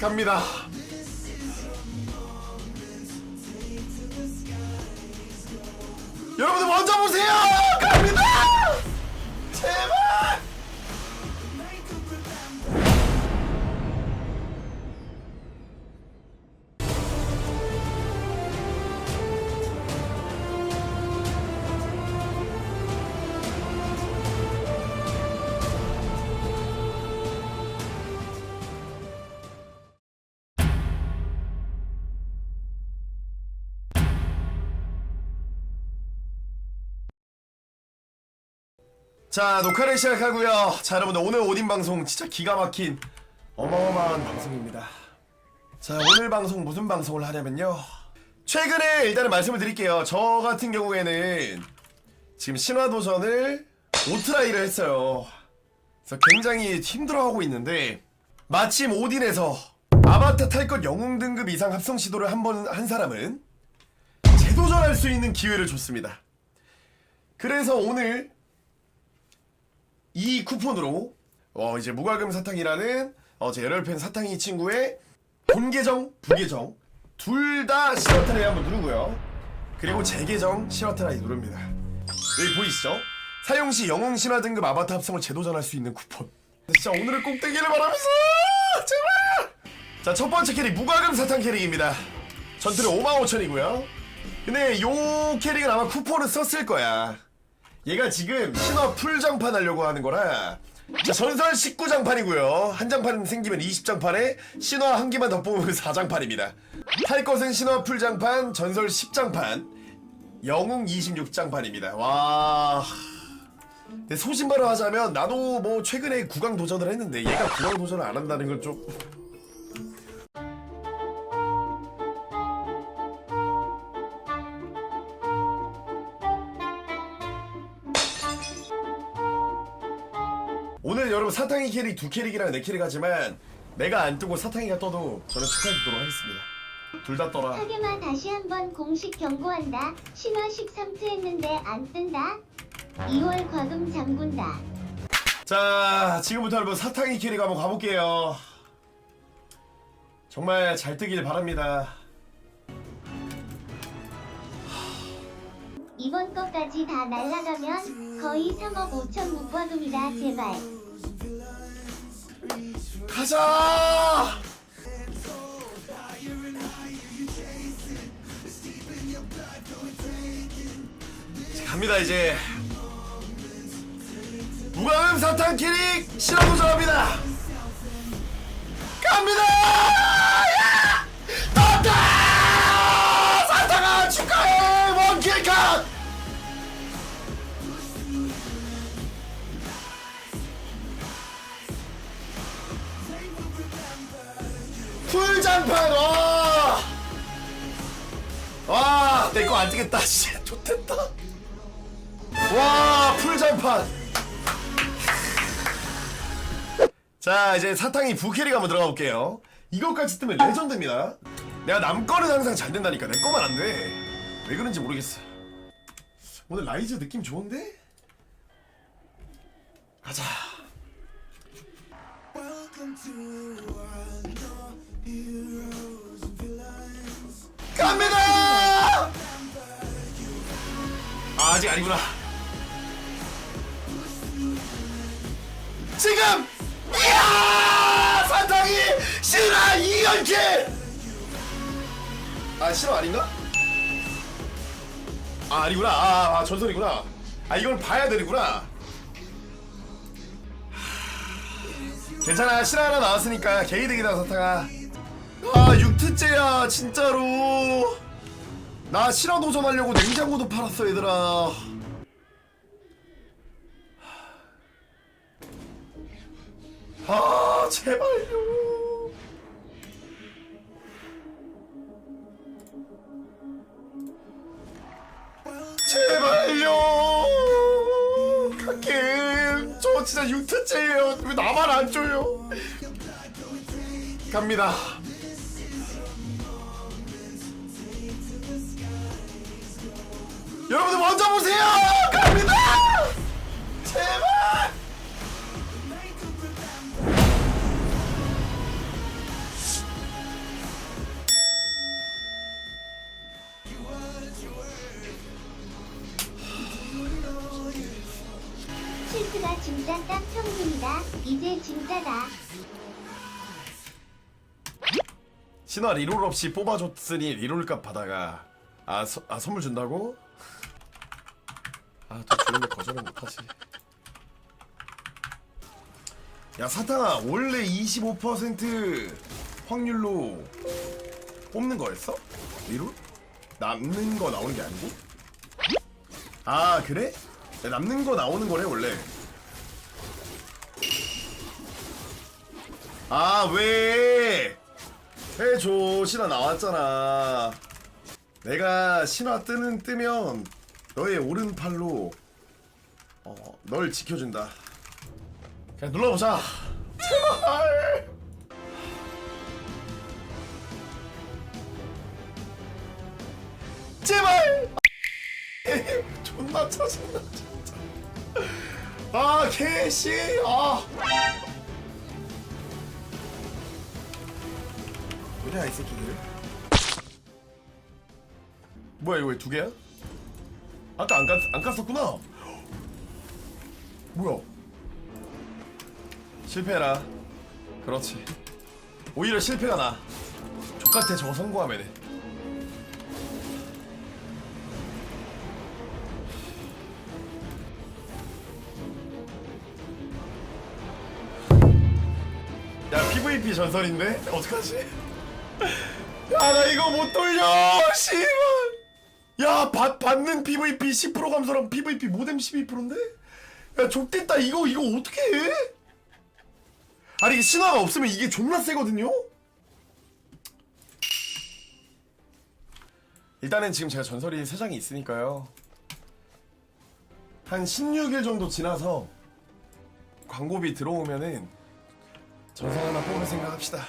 갑니다. 여러분들 먼저 보세요. 갑니다. 제발. 자 녹화를 시작하고요. 자 여러분들 오늘 오딘 방송 진짜 기가 막힌 어마어마한 방송입니다. 자 오늘 방송 무슨 방송을 하냐면요. 최근에 일단은 말씀을 드릴게요. 저 같은 경우에는 지금 신화도전을 오트라이를 했어요. 그래서 굉장히 힘들어하고 있는데 마침 오딘에서 아바타 탈것 영웅 등급 이상 합성 시도를 한 번 한 사람은 재도전할 수 있는 기회를 줬습니다. 그래서 오늘 이 쿠폰으로 어 이제 무과금 사탕이라는 어제 열혈팬 사탕이 친구의 본 계정 부계정 둘 다 시어트라이 한번 누르고요. 그리고 제 계정 시어트라이 누릅니다. 여기 보이시죠? 사용 시 영웅 신화 등급 아바타 합성을 재도전할 수 있는 쿠폰. 진짜 오늘은 꼭 되기를 바라면서! 제발! 자 첫 번째 캐릭 무과금 사탕 캐릭입니다. 전투력 55,000이고요. 근데 요 캐릭은 아마 쿠폰을 썼을 거야 얘가 지금 신화 풀장판 하려고 하는 거라. 자, 전설 19장판이고요. 한 장판 생기면 20장판에 신화 한 개만 더 뽑으면 4장판입니다. 탈 것은 신화 풀장판 전설 10장판. 영웅 26장판입니다. 와. 근데 소신발언 하자면 나도 뭐 최근에 구강 도전을 했는데 얘가 구강 도전을 안 한다는 건 좀 오늘 여러분 사탕이 캐릭 두 캐릭이랑 내 캐릭 하지만 내가 안 뜨고 사탕이가 떠도 저는 축하해 주도록 하겠습니다 둘 다 떠라 하게마 다시 한번 공식 경고한다. 신화식 3트 했는데 안 뜬다. 2월 과금 잠군다. 자 지금부터 여러분 사탕이 캐릭 한번 가볼게요 정말 잘 뜨길 바랍니다 이번 거까지 다 날라가면 거의 3억 5천 무과금이다. 제발. 가자! 자, 갑니다 이제. 무과금 사탕 캐릭 실험 도전합니다. 갑니다 안 되겠다. 씨, 좋됐다. 와, 풀장판. 자, 이제 사탕이 부캐릭 한번 들어가 볼게요. 이것까지 뜨면 레전드입니다. 내가 남 거는 항상 잘 된다니까. 내 거만 안 돼. 왜 그런지 모르겠어. 오늘 라이즈 느낌 좋은데? 가자. 갑니다! 아, 아직 아니구나. 지금! 이야! 사탕이 신화 이연킬! 아, 신화 아닌가? 아, 아니구나. 아, 아, 전설이구나. 아, 이걸 봐야 되는구나. 괜찮아, 신화 하나 나왔으니까 개이득이다, 사탕아. 아 6트째야 진짜로 나 실화 도전하려고 냉장고도 팔았어 얘들아. 아 제발요. 제발요. 가끔 저 진짜 6트째예요. 왜 나만 안 줘요? 갑니다 여러분들 먼저 보세요! 갑니다! 제발! 실드가 진짜 깜총입니다. 이제 진짜다. 신화 리롤 없이 뽑아줬으니 리롤값 받아가 아, 서, 아 선물 준다고? 아, 또 주는데 거절은 못하지. 야, 사탕아, 원래 25% 확률로 뽑는 거였어? 리롤? 남는 거 나오는 게 아니고? 아, 그래? 야, 남는 거 나오는 거래, 원래. 아, 왜? 해줘 신화 나왔잖아 내가 신화 뜨는 뜨면 너의 오른팔로 어, 널 지켜준다. 그냥 눌러보자. 제발! 제발! 존나 짜증나 진짜. 아 개씨 아. 뭐냐 이 새끼들? 뭐야 이거 왜 두 개야? 아까 안, 깠, 안 깠었구나. 뭐야? 실패해라. 그렇지. 오히려 실패가 나. 족같아 저거 성공하면은 야 PVP 전설인데? 어떡하지? 야 나 이거 못 돌려! 씨발 야 받, 받는 PVP 10% 감소랑 PVP 모뎀 12%인데? 야 족됐다 이거 이거 어떻게 해? 아니 신화가 없으면 이게 존나 세거든요? 일단은 지금 제가 전설이 3장이 있으니까요 한 16일 정도 지나서 광고비 들어오면은 전설 하나 뽑을 생각 합시다